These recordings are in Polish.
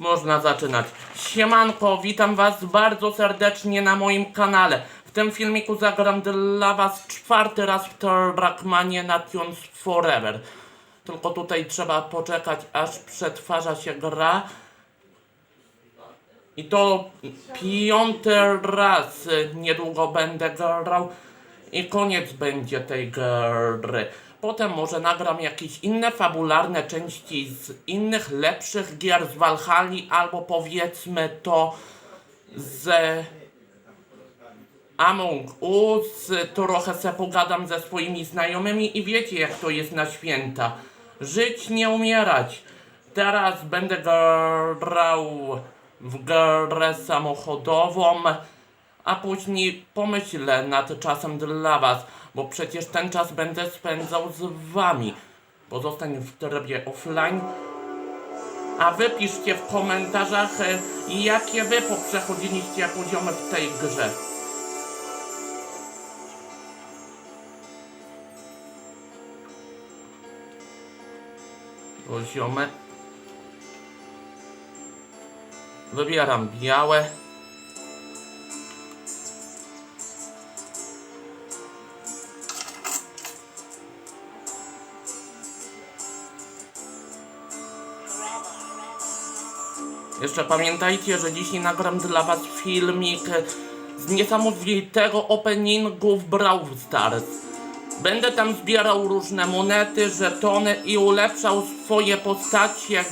Można zaczynać. Siemanko, witam was bardzo serdecznie na moim kanale. W tym filmiku zagram dla was czwarty raz w Trackmanie Nations Forever. Tylko tutaj trzeba poczekać, aż przetwarza się gra. I to piąty raz niedługo będę grał i koniec będzie tej gry. Potem może nagram jakieś inne fabularne części z innych lepszych gier z Valhalla albo powiedzmy to z Among Us. Trochę se pogadam ze swoimi znajomymi i wiecie jak to jest na święta. Żyć, nie umierać. Teraz będę grał w grę samochodową, a później pomyślę nad czasem dla was, bo przecież ten czas będę spędzał z wami. Pozostań w trybie offline. A wy piszcie w komentarzach, e, jakie wy poprzechodziliście poziomy w tej grze. Poziomy. Wybieram białe. Jeszcze pamiętajcie, że dzisiaj nagram dla was filmik z niesamowitego openingu w Brawl Stars. Będę tam zbierał różne monety, żetony i ulepszał swoje postacie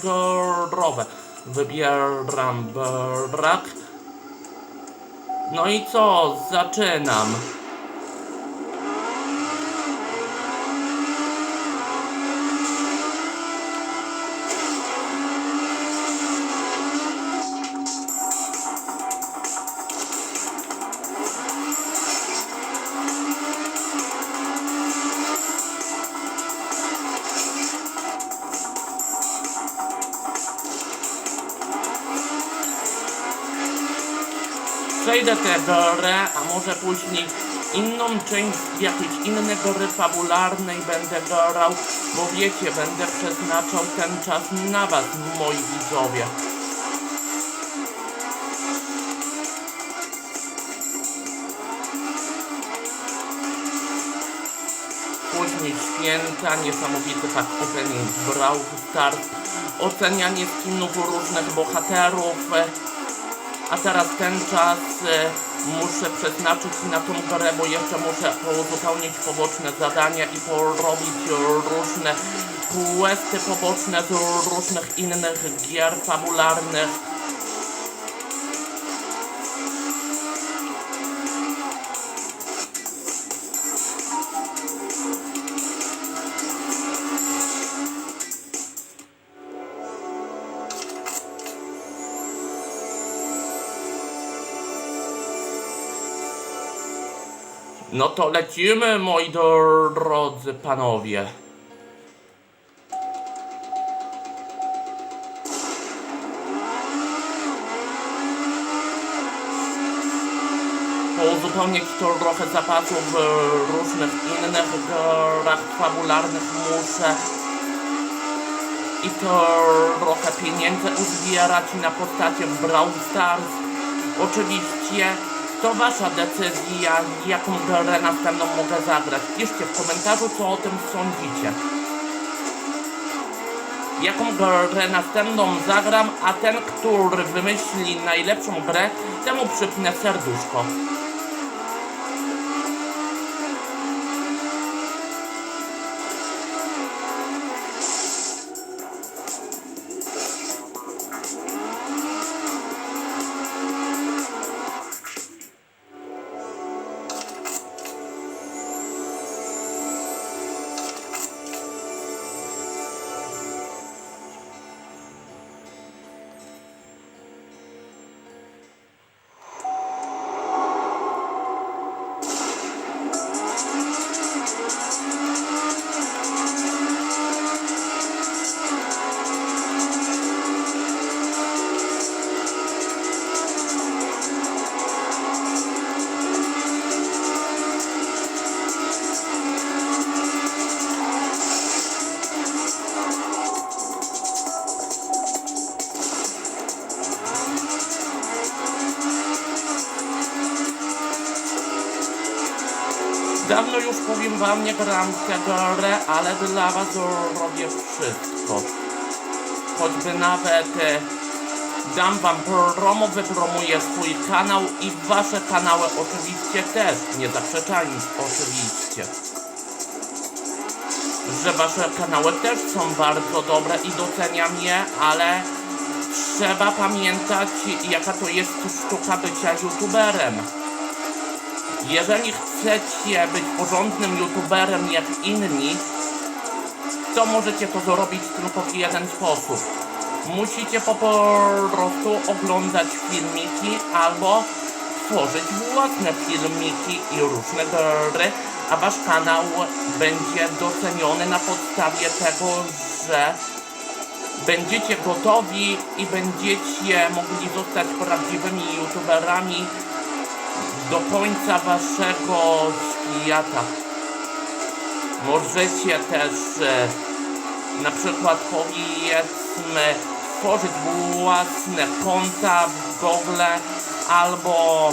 growe. Wybieram brak. No i co? Zaczynam. Przejdę grę, a może później inną część jakiejś innej gry fabularnej będę grał, bo wiecie, będę przeznaczał ten czas na was, moi widzowie. Później święta, niesamowity tak opening Brawl Stars, ocenianie skinów różnych bohaterów, a teraz ten czas e, muszę przeznaczyć na tą grę, bo jeszcze muszę uzupełnić poboczne zadania i porobić różne questy poboczne z różnych innych gier fabularnych. No to lecimy, moi drodzy panowie. Uzupełnić to trochę zapasów w różnych innych grach fabularnych muszę i trochę pieniędzy uzbierać na postacie Brawl Stars. Oczywiście to wasza decyzja, jaką grę następną mogę zagrać. Piszcie w komentarzu, co o tym sądzicie. Jaką grę następną zagram, a ten, który wymyśli najlepszą grę, temu przypnę serduszko. Powiem wam, nie gram grę, ale dla was robię wszystko. Choćby nawet e, dam wam promo, wypromuję swój kanał i wasze kanały oczywiście też, nie zaprzeczając oczywiście. Że wasze kanały też są bardzo dobre i doceniam je, ale trzeba pamiętać jaka to jest sztuka bycia youtuberem. Jeżeli chcecie być porządnym youtuberem jak inni, to możecie to zrobić tylko w jeden sposób. Musicie po prostu oglądać filmiki albo tworzyć własne filmiki i różne gry, a wasz kanał będzie doceniony na podstawie tego, że będziecie gotowi i będziecie mogli zostać prawdziwymi youtuberami do końca waszego świata. Możecie też e, na przykład powiedzmy tworzyć własne konta w Google albo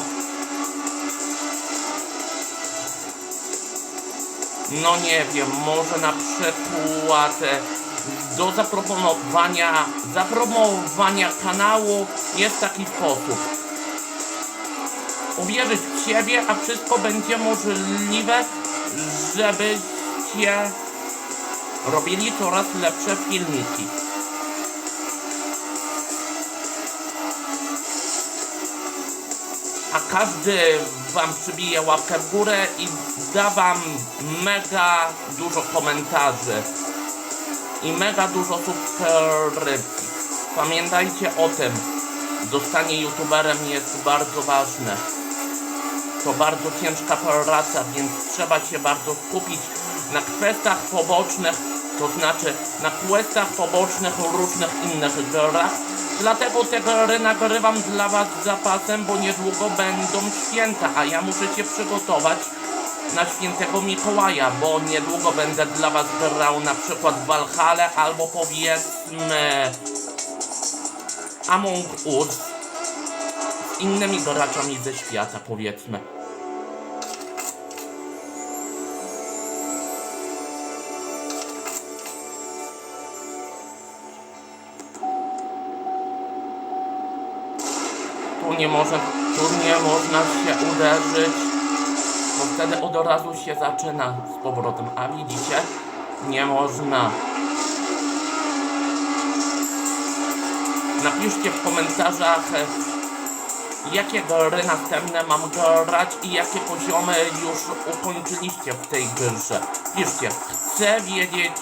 no nie wiem, może na przykład e, do zaproponowania zapromowania kanału jest taki sposób uwierzyć w siebie, a wszystko będzie możliwe, żebyście robili coraz lepsze filmiki. A każdy wam przybije łapkę w górę i da wam mega dużo komentarzy i mega dużo subskrypcji. Pamiętajcie o tym, zostanie youtuberem jest bardzo ważne. To bardzo ciężka praca, więc trzeba się bardzo skupić na kwestiach pobocznych, to znaczy na questach pobocznych różnych innych grach. Dlatego te gry nagrywam dla was z zapasem, bo niedługo będą święta, a ja muszę się przygotować na świętego Mikołaja, bo niedługo będę dla was grał na przykład w Valhalla albo powiedzmy Among Us z innymi graczami ze świata, powiedzmy. Tu nie może, tu nie można się uderzyć, bo wtedy od razu się zaczyna z powrotem, a widzicie, nie można. Napiszcie w komentarzach, e, jakie gry następne mam grać i jakie poziomy już ukończyliście w tej grze. Piszcie, chcę wiedzieć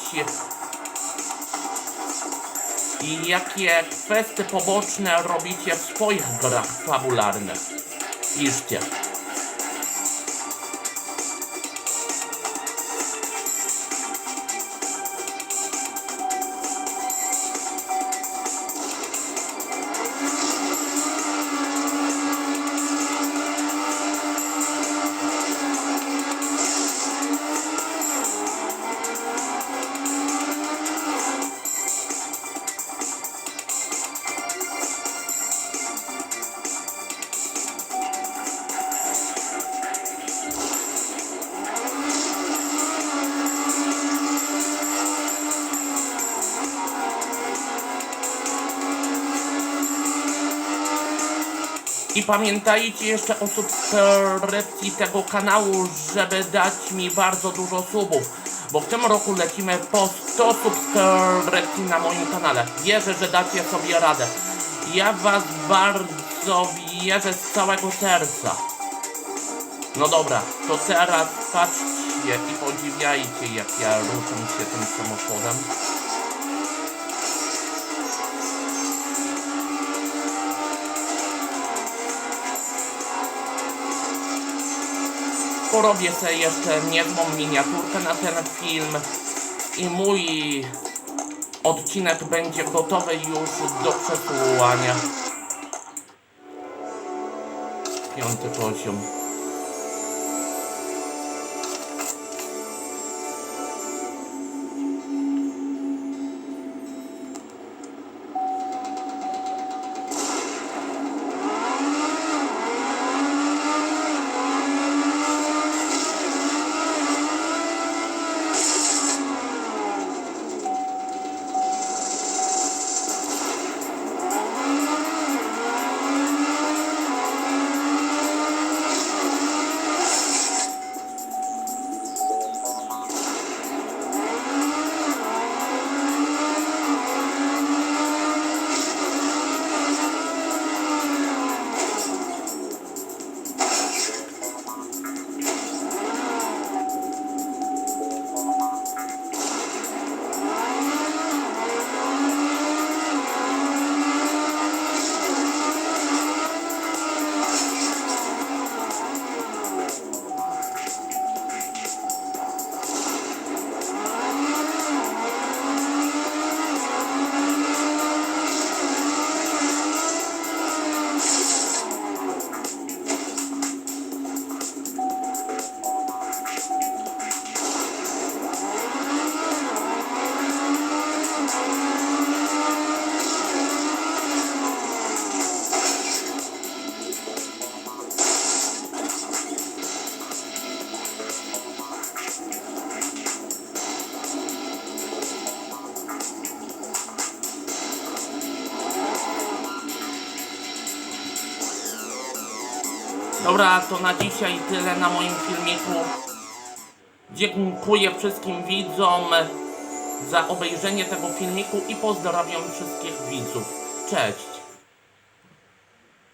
i jakie kwestie poboczne robicie w swoich grach fabularnych. Piszcie. I pamiętajcie jeszcze o subskrypcji tego kanału, żeby dać mi bardzo dużo subów. Bo w tym roku lecimy po 100 subskrypcji na moim kanale. Wierzę, że dacie sobie radę. Ja was bardzo wierzę z całego serca. No dobra, to teraz patrzcie i podziwiajcie jak ja ruszam się tym samochodem. Porobię sobie jeszcze niezłą miniaturkę na ten film i mój odcinek będzie gotowy już do przesłuchania. Piąty poziom. Dobra, to na dzisiaj tyle na moim filmiku. Dziękuję wszystkim widzom za obejrzenie tego filmiku i pozdrawiam wszystkich widzów. Cześć!